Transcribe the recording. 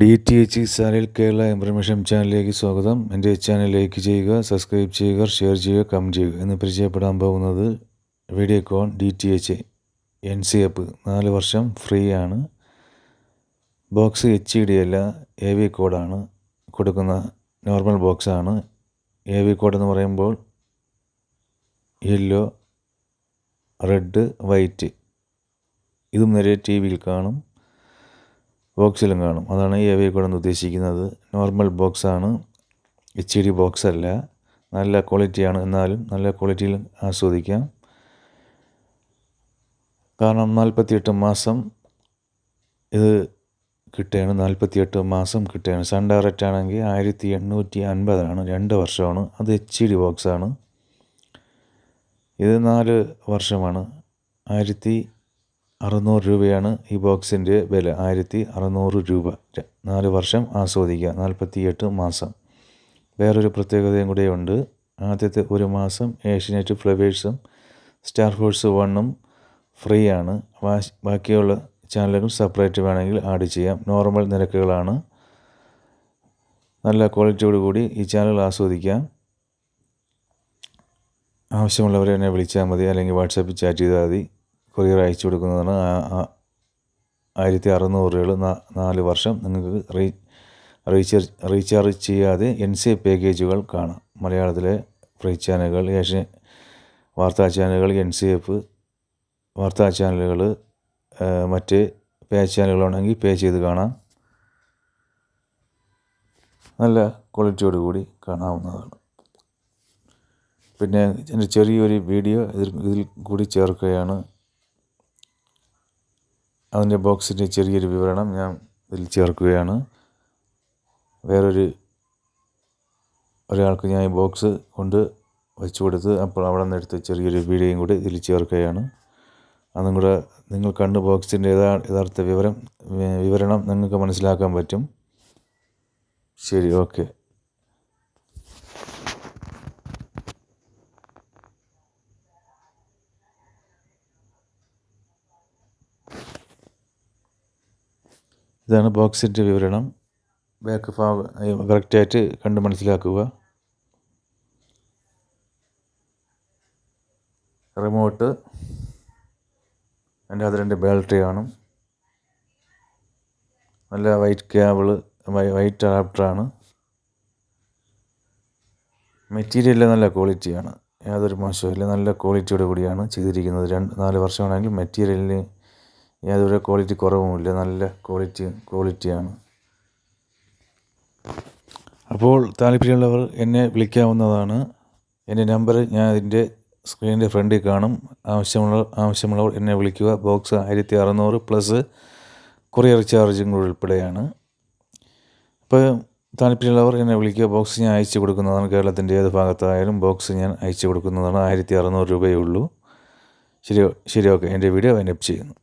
D T H സാലിൽ Kerala information ചാനലിലേക്ക് സ്വാഗതം. എന്റെ ചാനൽ ലൈക്ക് ചെയ്യുക സബ്സ്ക്രൈബ് ചെയ്യുക ഷെയർ ചെയ്യുക കമന്റ് ചെയ്യുക എന്ന് പരിചയപ്പെടാൻ പോകുന്നത് Videocon D T H N C F നാല് വർഷം ഫ്രീ ആണ്. ബോക്സ് എച്ച് ഡി അല്ല എ വി കോഡാണ് കൊടുക്കുന്ന നോർമൽ ബോക്സാണ് എ വി കോഡ് എന്ന് പറയുമ്പോൾ യെല്ലോ റെഡ് വൈറ്റ്. ഇതും നേരെ ടി വിയിൽ കാണും. ബോക്സിലും കാണും. അതാണ് ഈ അവയെ കൊണ്ട് ഉദ്ദേശിക്കുന്നത്. നോർമൽ ബോക്സാണ്. എച്ച് ഡി ബോക്സ് അല്ല നല്ല ക്വാളിറ്റിയാണ്. എന്നാലും നല്ല ക്വാളിറ്റിയിൽ ആസ്വദിക്കാം. കാരണം നാൽപ്പത്തിയെട്ട് മാസം ഇത് കിട്ടുകയാണ്. നാൽപ്പത്തിയെട്ട് മാസം കിട്ടുകയാണ്. സൺ ഡയറക്റ്റ് ആണെങ്കിൽ ആയിരത്തി എണ്ണൂറ്റി അൻപതാണ് രണ്ട് വർഷമാണ്. അത് എച്ച് ഡി ബോക്സാണ്. ഇത് നാല് വർഷമാണ്. ആയിരത്തി അറുന്നൂറ് രൂപയാണ് ഈ ബോക്സിന്റെ വില. ആയിരത്തി അറുന്നൂറ് രൂപ. നാല് വർഷം ആസ്വദിക്കുക. നാൽപ്പത്തിയെട്ട് മാസം. വേറൊരു പ്രത്യേകതയും കൂടെ ഉണ്ട് ആദ്യത്തെ ഒരു മാസം ഏഷ്യനെറ്റ് ഫ്ലവേഴ്സും സ്റ്റാർ ഫോഴ്സ് വണ്ണും ഫ്രീ ആണ് ബാക്കിയുള്ള ചാനലുകൾ സെപ്പറേറ്റ് വേണമെങ്കിൽ ആഡ് ചെയ്യാം. നോർമൽ നിരക്കുകളാണ്. നല്ല ക്വാളിറ്റിയോട് കൂടി ഈ ചാനൽ ആസ്വദിക്കാം. ആവശ്യമുള്ളവരെ എന്നെ വിളിച്ചാൽ മതി. അല്ലെങ്കിൽ വാട്സാപ്പിൽ ചാറ്റ് ചെയ്താൽ മതി. കൊറിയർ അയച്ചു കൊടുക്കുന്നതാണ്. ആയിരത്തി അറുന്നൂറ് രൂപ നാല് വർഷം നിങ്ങൾക്ക് റീ റീചാർജ് റീചാർജ് ചെയ്യാതെ എൻ സി പാക്കേജുകൾ കാണാം. മലയാളത്തിലെ ഫ്രീ ചാനലുകൾ ഏഷ്യൻ വാർത്താ ചാനലുകൾ എൻ സി എഫ് വാർത്താ ചാനലുകൾ മറ്റ് പേ ചാനലുകളാണെങ്കിൽ പേ ചെയ്ത് കാണാം. നല്ല ക്വാളിറ്റിയോട് കൂടി കാണാവുന്നതാണ്. പിന്നെ ചെറിയൊരു വീഡിയോ ഇതിൽ ഇതിൽ കൂടി ചേർക്കുകയാണ്. അതിന്റെ ബോക്സിന്റെ ചെറിയൊരു വിവരണം ഞാൻ ഇതിൽ ചേർക്കുകയാണ്. വേറൊരു ഒരാൾക്ക് ഞാൻ ഈ ബോക്സ് കൊണ്ട് വെച്ചു കൊടുത്ത് അപ്പോൾ അവിടെ നിന്ന് എടുത്ത് ചെറിയൊരു വീഡിയോയും കൂടി ഇതിൽ ചേർക്കുകയാണ്. അതും കൂടെ നിങ്ങൾ കണ്ട് ബോക്സിന്റെ യഥാ യഥാർത്ഥ വിവരം വിവരണം നിങ്ങൾക്ക് മനസ്സിലാക്കാൻ പറ്റും. ശരി ഓക്കെ. ഇതാണ് ബോക്സിന്റെ വിവരണം. ബാക്ക് ഭാഗം കറക്റ്റായിട്ട് കണ്ട് മനസ്സിലാക്കുക. റിമോട്ട് അതിന്റെ അത് രണ്ട് ബാറ്ററി കാണും നല്ല വൈറ്റ് ക്യാബിൾ വൈറ്റ് അഡാപ്റ്ററാണ് മെറ്റീരിയൽ നല്ല ക്വാളിറ്റിയാണ് യാതൊരു മോശമില്ല നല്ല ക്വാളിറ്റിയോട് കൂടിയാണ് ചെയ്തിരിക്കുന്നത്. രണ്ട് നാല് വർഷമാണെങ്കിൽ മെറ്റീരിയലിന് യാതൊരു ക്വാളിറ്റി കുറവുമില്ല. നല്ല ക്വാളിറ്റി ക്വാളിറ്റിയാണ് അപ്പോൾ താല്പര്യമുള്ളവർ എന്നെ വിളിക്കാവുന്നതാണ്. എന്റെ നമ്പർ ഞാൻ അതിന്റെ സ്ക്രീനിന്റെ ഫ്രണ്ടിൽ കാണും. ആവശ്യമുള്ള ആവശ്യമുള്ളവർ എന്നെ വിളിക്കുക. ബോക്സ് ആയിരത്തി അറുന്നൂറ് പ്ലസ് കൊറിയർ ചാർജും കൂടെ ഉൾപ്പെടെയാണ്. അപ്പോൾ താല്പര്യമുള്ളവർ എന്നെ വിളിക്കുക. ബോക്സ് ഞാൻ അയച്ചു കൊടുക്കുന്നതാണ് കേരളത്തിന്റെ ഏത് ഭാഗത്തായാലും ബോക്സ് ഞാൻ അയച്ചു കൊടുക്കുന്നതാണ് ആയിരത്തി അറുന്നൂറ് രൂപയേ ഉള്ളൂ. ശരി ശരി ഓക്കെ എന്റെ വീഡിയോ വൈൻഡപ്പ് ചെയ്യുന്നു.